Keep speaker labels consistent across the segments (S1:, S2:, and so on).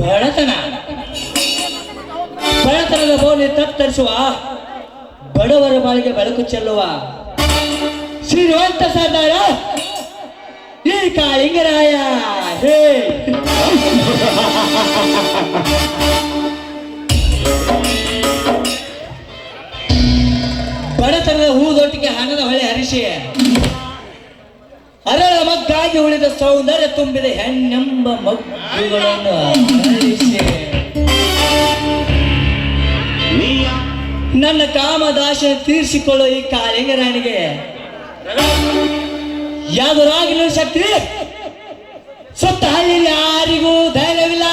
S1: ಬಡತನ. ಬಡತನದ ಬೋಲಿ ತತ್ತರಿಸುವ ಬಡವರ ಬಾಳಿಗೆ ಬೆಳಕು ಚೆಲ್ಲುವ. ಶ್ರೀವಂತ ಸರ್ದಾರ ಈ ಕಾಳಿಂಗರಾಯ. ಹೇ. ಬಡತನದ ಹೂದೊಟ್ಟಿಗೆ ಹಣದ ಹೊಳೆ ಹರಿಸಿ. ಅರಳ ಮಗ್ಗಾಗಿ ಉಳಿದ ಸೌಂದರ್ಯ ತುಂಬಿದೆ ಹೆಣ್ಣೆಂಬ ಮಗ್ಗುಗಳನ್ನು ನನ್ನ ಕಾಮದಾಶ ತೀರಿಸಿಕೊಳ್ಳೋ ಈ ಕಾಳಿಂಗರಾಣಿಗೆ ಯಾವುದಾಗಿಲ್ಲ ಶಕ್ತಿ? ಸುತ್ತ ಹಳ್ಳಿಯಲ್ಲಿ ಯಾರಿಗೂ ಧೈರ್ಯವಿಲ್ಲ.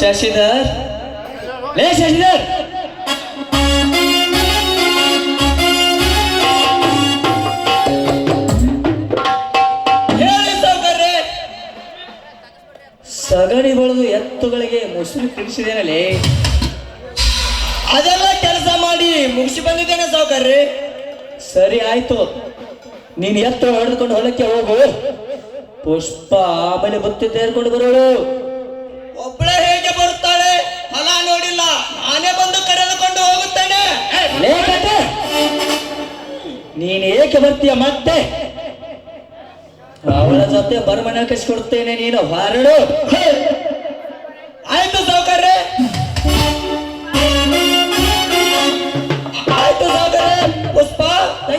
S1: ಶಶಿಧರ್? ಲೇ ಶಶಿಧರ್! ಎತ್ತುಗಳಿಗೆ ಮೊಸರು ತಿನ್ಸಿದೇನಲ್ಲಿ ಅದೆಲ್ಲ ಕೆಲಸ ಮಾಡಿ ಮುಗಿಸಿ ಬಂದಿದ್ದೇನೆ ಸಾವುಕಾರ್ರಿ. ಸರಿ ಆಯ್ತು. ನೀನು ಎತ್ತು ಹೊಡೆದುಕೊಂಡು ಹೊಲಕ್ಕೆ ಹೋಗು. ಪುಷ್ಪ ಆಮೇಲೆ ಬತ್ತಿ ತೇರ್ಕೊಂಡು ಬರೋಳು.
S2: ಒಬ್ಬಳೇ ಹೇಗೆ ಬರುತ್ತಾಳೆ? ಫಲ ನೋಡಿಲ್ಲ. ನಾನೇ ಬಂದು ಕರೆದುಕೊಂಡು ಹೋಗುತ್ತೇನೆ.
S1: ನೀನು ಏಕೆ ಬರ್ತೀಯ ಮತ್ತೆ? ಅವಳ ಜೊತೆ ಬರಮಣ ಕಳಿಸ್ಕೊಡ್ತೇನೆ ನೀನು ಹೊರಡು.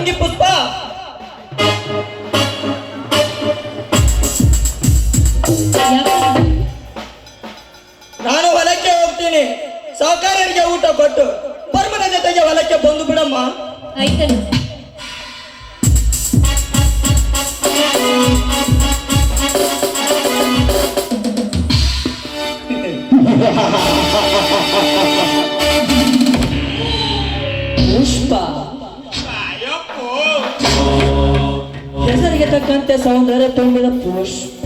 S2: ತಂಗಿ ಪುಷ್ಪ ನಾನು ಹೊಲಕ್ಕೆ ಹೋಗ್ತೀನಿ. ಸಾವುಕಾರರಿಗೆ ಊಟ ಕೊಟ್ಟು ಪರ್ಮನ ಜೊತೆಗೆ ಹೊಲಕ್ಕೆ ಬಂದು ಬಿಡಮ್ಮ.
S3: ಆಯ್ತಲ್ಲ
S1: ಹೆಸರಿಗೆ ತಕ್ಕಂತೆ ಸೌಂದರ್ಯ ತುಂಬಿದ ಪುಷ್ಪ.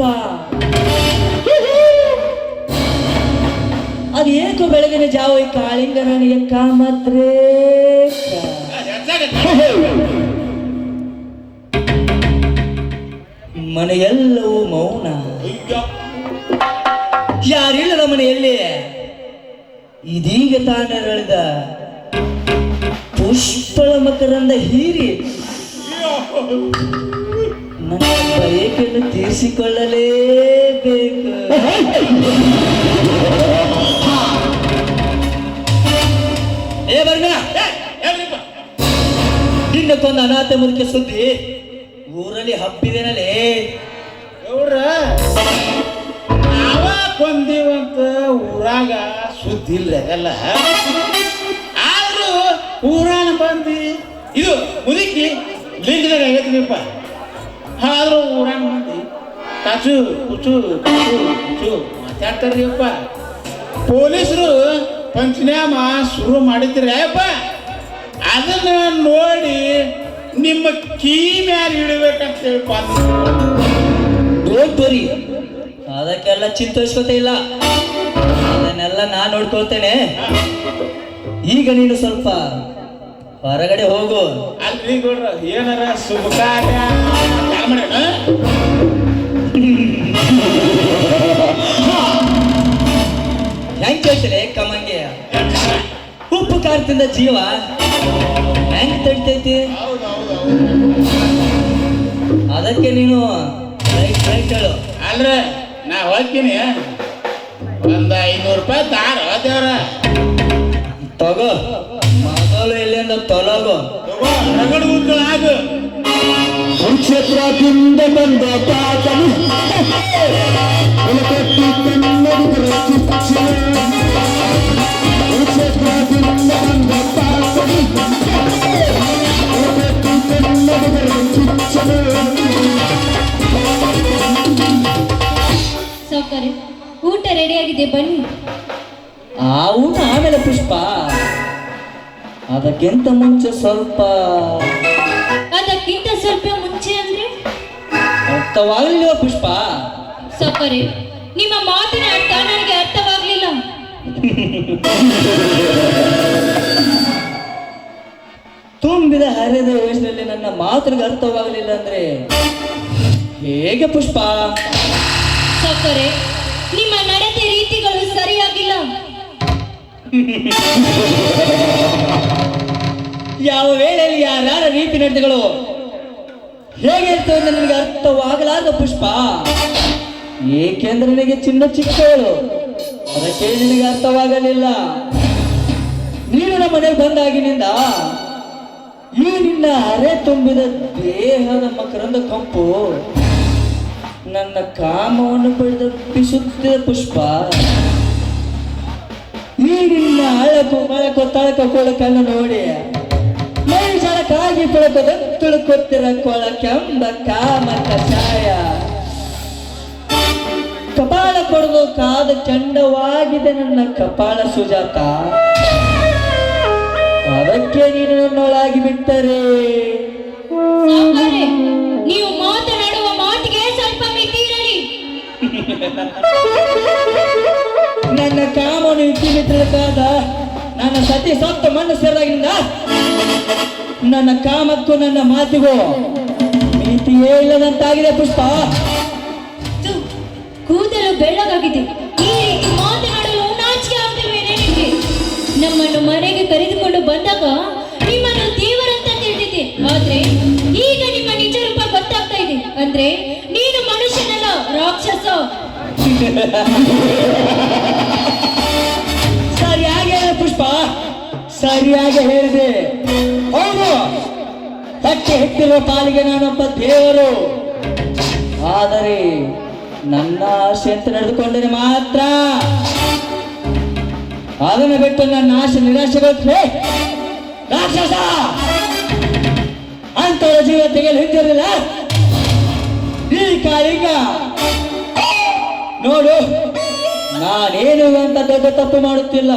S1: ಅದೇಕು ಬೆಳಗಿನ ಜಾವ ಈ ಕಾಳಿಂಗರಣಿಗೆ ಕಾಮತ್ರೇ ಮನೆಯೆಲ್ಲವೂ ಮೌನ. ಯಾರಿಲ್ಲದ ಮನೆಯಲ್ಲಿ ಇದೀಗ ತಾನೆರಳಿದ ಪುಷ್ಪಳ ಮಕರಂದ ಹೀರಿ. ಬಯಕೆಯನ್ನು ತೀರಿಸಿಕೊಳ್ಳಲೇಬೇಕು. ಏ ನಿನ್ನಕ್ಕೊಂದು ಅನಾಥ ಮುದುಕೆ ಸುದ್ದಿ ಊರಲ್ಲಿ ಹಬ್ಬಿದೇನಲೇ?
S4: ಇವ್ರ ನಾವ ಊರಾಗ ಸುದ್ದಿ ಇಲ್ಲ ಎಲ್ಲ ಆದ್ರೂ ಊರಾನ ಬಂದಿ ಇದು ಮುದುಕಿ ಲಿಂಗದಾಗ ಆಗೈತಿಪ್ಪ ಆದ್ರೂ ಊರಾಗ ಮಂದಿ ಕಾಚು ಕುಚು ಕಾಚು ಕುಚು ಮಾತಾಡ್ತಾರ್ರಿಯಪ್ಪ. ಪೊಲೀಸರು ಪಂಚನಾಮ ಶುರು ಮಾಡಿದ್ರೆ ಅಪ್ಪ ಅದನ್ನ ನೋಡಿ ನಿಮ್ಮ ಕೀ ಮ್ಯಾಲ ಇಡಬೇಕಂತ ಹೇಳಿ
S1: ಅದಕ್ಕೆಲ್ಲ ಚಿಂತಿಸ್ಕೋತ ಇಲ್ಲ. ಅದನ್ನೆಲ್ಲ ನಾನು ನೋಡ್ಕೊಳ್ತೇನೆ. ಈಗ ನೀನು ಸ್ವಲ್ಪ ಹೊರಗಡೆ ಹೋಗು.
S4: ಅಲ್ಲಿ ಏನಾರ ಶುಭ?
S1: ಹೆಂಗ್ ಕೇಳ್ತಿಲೆ ಕಮಂಗೆ ಉಪ್ಪು ಕಾರದಿಂದ ಜೀವ. ಹೆಂಗ್ ತಡಿತೈತಿ. ಅದಕ್ಕೆ ನೀನು ಹೇಳು.
S4: ಅಲ್ರ ನಾ ಹೋಗ್ತೀನಿ. ಒಂದ್ ಐನೂರು ರೂಪಾಯಿ ತಾರ ದೇವ್ರ?
S1: ತಗೋ. ಮೊದಲು ಎಲ್ಲಿಂದ ತೊಲಗು.
S4: ತಗೋ ರಗಡ್ ಉದ್ಗಳಾಗು
S5: ಕುರುಕ್ಷೇತ್ರದಿಂದ ಬಂದ ಪಾತನು. ಕುಲಕಟ್ಟಿ ಕನ್ನಡಿಗರ ಕಿಚ್ಚು ಕುರುಕ್ಷೇತ್ರದಿಂದ ಬಂದ ಪಾತನು. ಕುಲಕಟ್ಟಿ ಕನ್ನಡಿಗರ ಕಿಚ್ಚು
S3: ಸೌಕರ್ಯ ಊಟ ರೆಡಿಯಾಗಿದೆ ಬನ್ನಿ.
S1: ಆ ಊಟ ಆಮೇಲೆ ಪುಷ್ಪ. ಅದಕ್ಕಿಂತ ಮುಂಚೆ ಸ್ವಲ್ಪ
S3: ಅದಕ್ಕಿಂತ ಸ್ವಲ್ಪ ಮುಂಚೆ ಅಂದ್ರೆ?
S1: ಅರ್ಥವಾಗಲಿಲ್ಲ ಪುಷ್ಪ.
S3: ಸಪರಿ ನಿಮ್ಮ ಮಾತಿನ ಅರ್ಥ ನನಗೆ ಅರ್ಥವಾಗ್ಲಿಲ್ಲ.
S1: ತುಂಬಿದ ಹರಿದ ವಯಸ್ಸಿನಲ್ಲಿ ನನ್ನ ಮಾತಿಗೆ ಅರ್ಥವಾಗಲಿಲ್ಲ ಅಂದ್ರೆ ಹೇಗೆ ಪುಷ್ಪ?
S3: ಸಪರೆ ನಿಮ್ಮ ನಡತೆ ರೀತಿಗಳು ಸರಿಯಾಗಿಲ್ಲ.
S1: ಯಾವ ವೇಳೆಯಲ್ಲಿ ಯಾರ್ಯಾರ ರೀತಿ ನಡೆಗಳು ಹೇಗಿರ್ತವೆ ಅಂತ ನಿನಗೆ ಅರ್ಥವಾಗಲಾರದ ಪುಷ್ಪ. ಏಕೆಂದ್ರೆ ನನಗೆ ಚಿನ್ನ ಚಿಕ್ಕವಳು. ಅದಕ್ಕೆ ನಿನಗೆ ಅರ್ಥವಾಗಲಿಲ್ಲ. ನೀನು ನಮ್ಮ ಮನೆಗೆ ಬಂದಾಗಿನಿಂದ ಈ ನಿನ್ನ ಅರೆ ತುಂಬಿದ ದೇಹದ ಮಕರಂದ ಕಂಪು ನನ್ನ ಕಾಮವನ್ನು ಪಡೆದ ಪಿಸುತ್ತಿದ ಪುಷ್ಪ. ಈ ನಿನ್ನ ಅಳಕು ಮಳಕು ತಳಕ ಕೊಳಕನ್ನು ನೋಡಿ ಮೈ ಸಳಕಾಗಿ ಪಳಕದ ತುಳುಕುತ್ತಿರ ಕೊಳಕೆಂಬ ಕಾಮ ಕಷಾಯ ಕಪಾಳ ಕೊಡದು ಕಾದ ಚಂಡವಾಗಿದೆ ನನ್ನ ಕಪಾಳ ಸುಜಾತ. ಅದಕ್ಕೆ ನೀನು ನನ್ನೊಳಾಗಿ ಬಿಟ್ಟರೆ.
S3: ನೀವು ಮಾತನಾಡುವ ಮಾತಿಗೆ ಸ್ವಲ್ಪ ಮಿತಿ ಇರಲಿ
S1: ನನ್ನ ಕಾಮನು ಇಟ್ಟಿಮಿತ್ರಕ್ಕಾದ ನನ್ನ ಸತಿ ಸಂತ ಮಣ್ಣು ಸೇರಿದಾಗಿನಿಂದ ನನ್ನ ಕಾಮಕ್ಕೂ ನನ್ನ ಮಾತಿಗೂ ಮಿತಿಯೇ ಇಲ್ಲದಂತಾಗಿದೆ ಪುಷ್ಪ.
S3: ಕೂದಲು ಬೆಳ್ಳಗಾಗಿದೆ. ಈ ರೀತಿ ಮಾತನಾಡಲು ನಾಚಿಕೆ ನಿಮಗೆ ನಮ್ಮನ್ನು ಮನೆಗೆ ಕರೆದುಕೊಂಡು ಬಂದಾಗ ನಿಮ್ಮನ್ನು ದೇವರಂತ ತಿಳಿದಿದೆ ಆದ್ರೆ ಈಗ ನಿಮ್ಮ ನಿಜ ರೂಪ ಗೊತ್ತಾಗ್ತಾ ಇದೆ. ಅಂದ್ರೆ ನೀನು ಮನುಷ್ಯನಲ್ಲ ರಾಕ್ಷಸ.
S1: ಸರಿಯಾಗಿ ಹೇಳಿದೆ. ಹೌದು. ತಕ್ಕೆ ಹೆಚ್ಚಿರುವ ಪಾಲಿಗೆ ನಾನೊಬ್ಬ ದೇವರು. ಆದರೆ ನನ್ನ ಆಸೆ ಅಂತ ನಡೆದುಕೊಂಡರೆ ಮಾತ್ರ. ಅದನ್ನು ಬಿಟ್ಟು ನನ್ನ ಆಸೆ ನಿರಾಶೆಗೊಳಿಸ್ರೆ ರಾಕ್ಷಸ! ಅಂತವರ ಜೀವ ತೆಗೆಯಲು ಹಿಂದಿರಲಿಲ್ಲ ಈ ಕಾಲಿಂಗ ನೋಡು, ನಾನೇನು ಅಂತ ದೊಡ್ಡ ತಪ್ಪು ಮಾಡುತ್ತಿಲ್ಲ.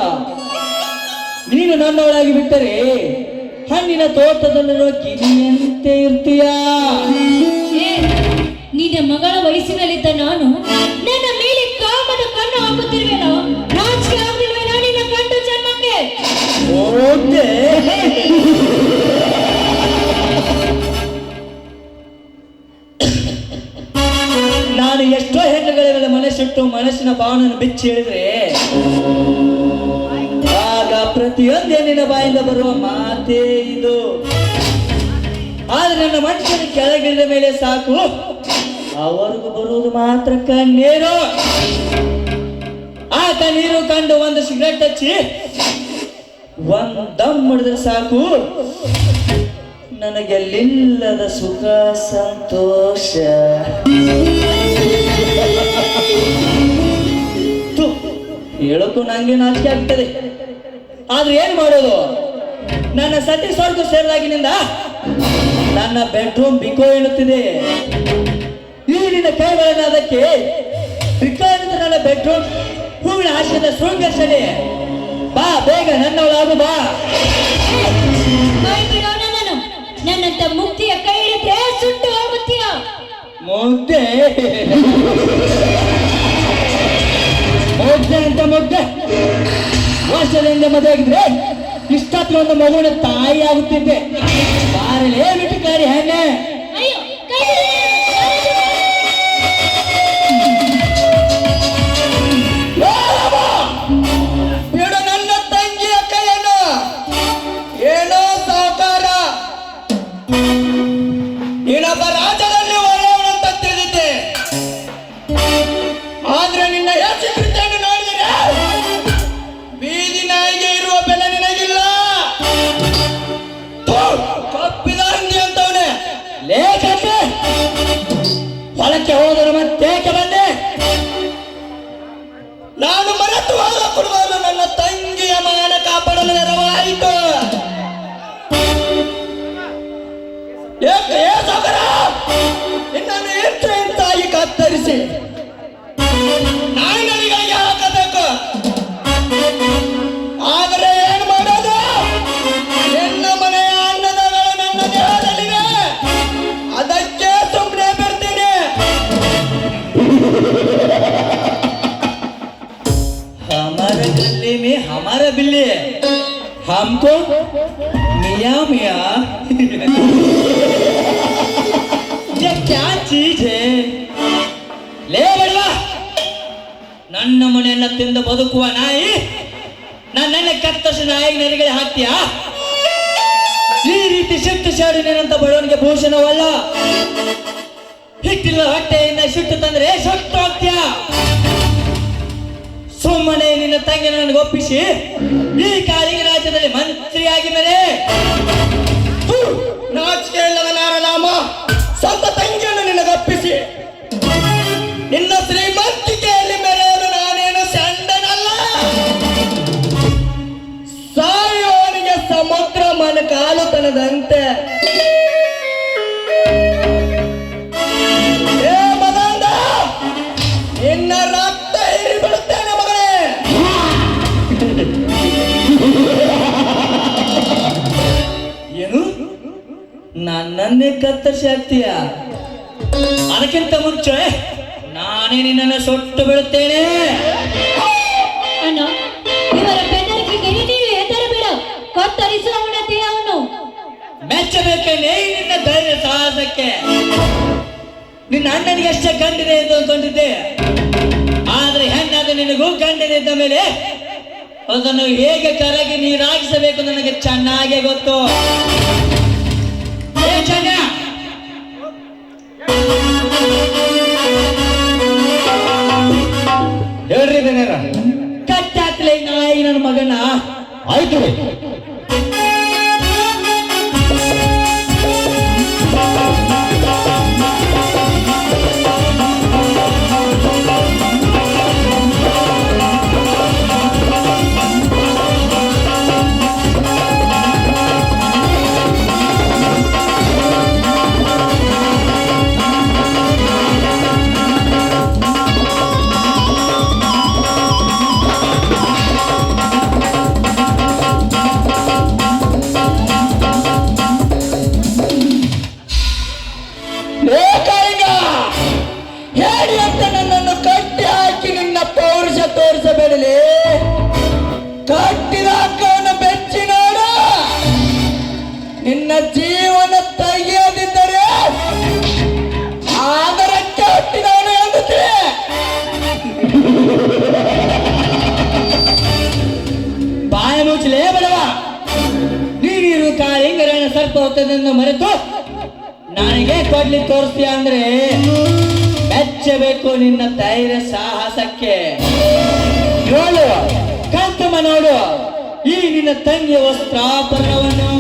S1: ನೀನು ನನ್ನವಳಾಗಿ ಬಿಟ್ಟರೆ ಹಣ್ಣಿನ ತೋಟದಲ್ಲಿರುವ ಗಿಣಿಯಂತೆ ಇರ್ತೀಯ?
S3: ನಿನ್ನ ಮಗಳ ವಯಸ್ಸಿನಲ್ಲಿದ್ದ ನಾನು ನನ್ನ ಮೇಲೆ ಕಾಮದ ಕಣ್ಣು ಹಾಕುತ್ತಿರುವೆನೋ? ನಾಚಿಕೆ ನಿನ್ನ ಜನ್ಮಕ್ಕೆ?
S1: ನಾನು ಎಷ್ಟೋ ಹೆಣ್ಣುಗಳ ಮನಸ್ಸಿಟ್ಟು ಮನಸ್ಸಿನ ಭಾವನೆಯನ್ನು ಬಿಚ್ಚಿ ಹೇಳಿದ್ರೆ ಪ್ರತಿಯೊಂದು ನಿನ್ನ ಬಾಯಿಂದ ಬರುವ ಮಾತೇ ಇದು. ಆದ್ರೆ ನನ್ನ ಮನುಷ್ಯನ ಕೆಳಗಿಳಿದ ಮೇಲೆ ಸಾಕು. ಅವರಿಗೂ ಬರುವುದು ಮಾತ್ರ ಕಣ್ಣೀರು. ಆತ ನೀರು ಕಂಡು ಒಂದು ಸಿಗರೆಟ್ ಹಚ್ಚಿ, ಒಂದ್ ದಮ್ ಮಾಡಿದ್ರೆ ಸಾಕು. ನನಗೆಲ್ಲಿಲ್ಲದ ಸುಖ, ಸಂತೋಷ. ಹೇಳಕ್ಕೂ ನಂಗೆ ನಾಚಿಕೆ ಆಗ್ತದೆ. ಆದ್ರೆ ಏನ್ ಮಾಡೋದು? ನನ್ನ ಸತಿ ಸ್ವರ್ಗ ಸೇರಿದಾಗಿನಿಂದ ನನ್ನ ಬೆಡ್ರೂಮ್ ಬಿಕೋ ಎನ್ನುತ್ತಿದೆ. ಈ ನಿನ್ನ ಕೈಗಳನ್ನು ಅದಕ್ಕೆ ಬಿಕೋ ಎನ್ನುತ್ತ ನನ್ನ ಬೆಡ್ರೂಮ್ ಹೂವಿನ ಆಶಯದ ಶೃಂಗರ್ಷಣೆ. ಬಾ ಬೇಗ ನನ್ನವಳಾಗು ಬಾ.
S3: ನನ್ನಂತ ಮುಕ್ತಿಯ ಕೈ ಹಿಡಿದ್ರೆ ಸುಟ್ಟು ಹೋಗುತ್ತೀಯ
S1: ಮುದ್ದೆ ಮುದ್ದೆ ಅಂತ ಮುದ್ದೆ ವರ್ಷದಿಂದ ಮದುವೆ ಆಗಿದ್ರೆ ಇಷ್ಟತ್ರ ಒಂದು ಮಗುವಿನ ತಾಯಿ ಆಗುತ್ತಿದ್ದೆ ಬಾರಲೇ ಬಿಟ್ಟು ಕಾರಿ ಹೆಣ್ಣೆ. ಬಡವನಿಗೆ ಭೂಷಣವಲ್ಲ ಹಿಟ್ಟಿಲ್ಲ ಹೊಟ್ಟೆಯಿಂದ ತಂದ್ರೆ ಸತ್ತು ಹೋಗ್ತೀಯ ಸುಮ್ಮನೆ ನಿನ್ನ ತಂಗಿ ನನಗೆ ಒಪ್ಪಿಸಿ, ಈ ಕಾಲಿಗೆ ರಾಜ್ಯದಲ್ಲಿ ಮಂತ್ರಿಯಾಗಿ ಮೇಲೆ
S2: ನಾಚಿಕೆ ಇಲ್ಲದ ನಾರನಾಮ ಸ್ವಂತ ತಂಗಿಯನ್ನು ನಿನಗೊಪ್ಪಿಸಿ ನಿನ್ನ ಶ್ರೀಮಂತಿಕೆಯಲ್ಲಿ ಮೆರೆಯಲು ನಾನೇನು ಸಂಡನಲ್ಲ? ಸಾಯೋನಿಗೆ ಸಮುದ್ರ ಮನ ಕಾಲು
S1: ನನ್ನನ್ನೇ ಕತ್ತರಿಸಿ ಹಾಕ್ತೀಯ? ಅದಕ್ಕಿಂತ ಮುಂಚೆ ನಾನೇ ನಿನ್ನನ್ನು ಸೊಟ್ಟು ಬಿಡುತ್ತೇನೆ
S3: ಅಣ್ಣ ಇವರ ಬೆದರಿಕೆಗೆ ನೀನು ಹೆದರಬೇಡ ಕತ್ತರಿಸು ಅವನ. ದೇಹವನ್ನು
S1: ಮೆಚ್ಚಬೇಕೇನೆ ನಿನ್ನ ಧೈರ್ಯ ಸಾಹಸಕ್ಕೆ ನಿನ್ನ ಅಣ್ಣನಿಗೆ ಅಷ್ಟೇ ಗಂಡಿದೆ ಎಂದು ಅಂದ್ಕೊಂಡಿದ್ದೆ. ಆದ್ರೆ ಹೆಣ್ಣಾದ ನಿನಗೂ ಕಂಡಿದೆ ಇದ್ದ ಮೇಲೆ ಅದನ್ನು ಹೇಗೆ ಕರಗಿ ನೀರಾಗಿಸಬೇಕು ನನಗೆ ಚೆನ್ನಾಗೇ ಗೊತ್ತು. ಚೆನ್ನ
S5: ಹೇಳ್ರಿ
S1: ಕಟ್ಟಾಕ್ಲೆ ನಾಯಿ ನನ್ನ ಮಗನ.
S5: ಆಯ್ತು.
S1: ಬಾಯ ಮುಚ್ಚಲೇ ಬಡವ. ನೀರು ಕಾಳಿಂಗರಣ ಸರ್ಪ ಹೊತ್ತದನ್ನು ಮರೆತು ನನಗೆ ಕೊಡ್ಲಿ ತೋರಿಸ್ತೀಯ ಅಂದ್ರೆ ಮೆಚ್ಚಬೇಕು ನಿನ್ನ ಧೈರ್ಯ ಸಾಹಸಕ್ಕೆ. ನೋಡು ಕಲ್ತಮ್ಮ ನೋಡು. ಈ ನಿನ್ನ ತಂಗಿಯ ವಸ್ತ್ರಾಭರಣವನ್ನು.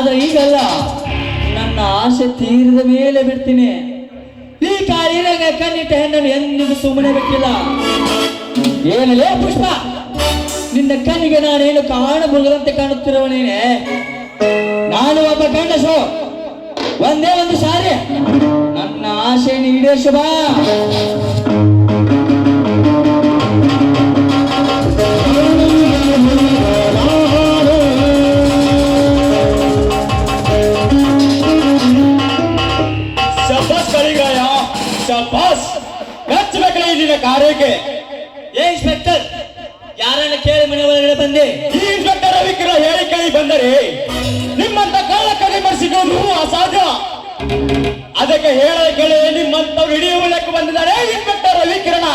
S1: ಆದ್ರೆ ಈಗಲ್ಲ, ನನ್ನ ಆಸೆ ತೀರದ ಮೇಲೆ ಬಿಡ್ತೀನಿ. ಈ ಕಾಲಿನಾಗ ಕಣ್ಣಿಟ್ಟ ಹೆಣ್ಣನ್ನು ಎಂದಿಗೂ ಸುಮ್ಮನೆ ಬಿಟ್ಟಿಲ್ಲ. ಏನೇ ಪುಷ್ಪ, ನಿನ್ನ ಕಣ್ಣಿಗೆ ನಾನೇನು ಕಾಣಬಹುದಂತೆ ಕಾಣುತ್ತಿರುವನೇನೆ ನಾನು? ಒಬ್ಬ ಗಂಡಸು. ಒಂದೇ ಒಂದು ಸಾರಿ. ನನ್ನ ಆಸೆ ಈಡೇರಿಸು ಬಾ.
S2: ಅದಕ್ಕೆ ಹೇಳ ಕೇಳಿ ನಿಮ್ಮಂತವ್ರು ಹಿಡಿಯುವ ಲೆಕ್ಕ ಬಂದಿದ್ದಾರೆ. ಇನ್ಸ್ಪೆಕ್ಟರ್ ರವಿಕಿರಣ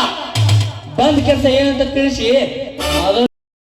S1: ಬಂದ್ ಕೆಲಸ ಏನಂತ ತಿಳಿಸಿ.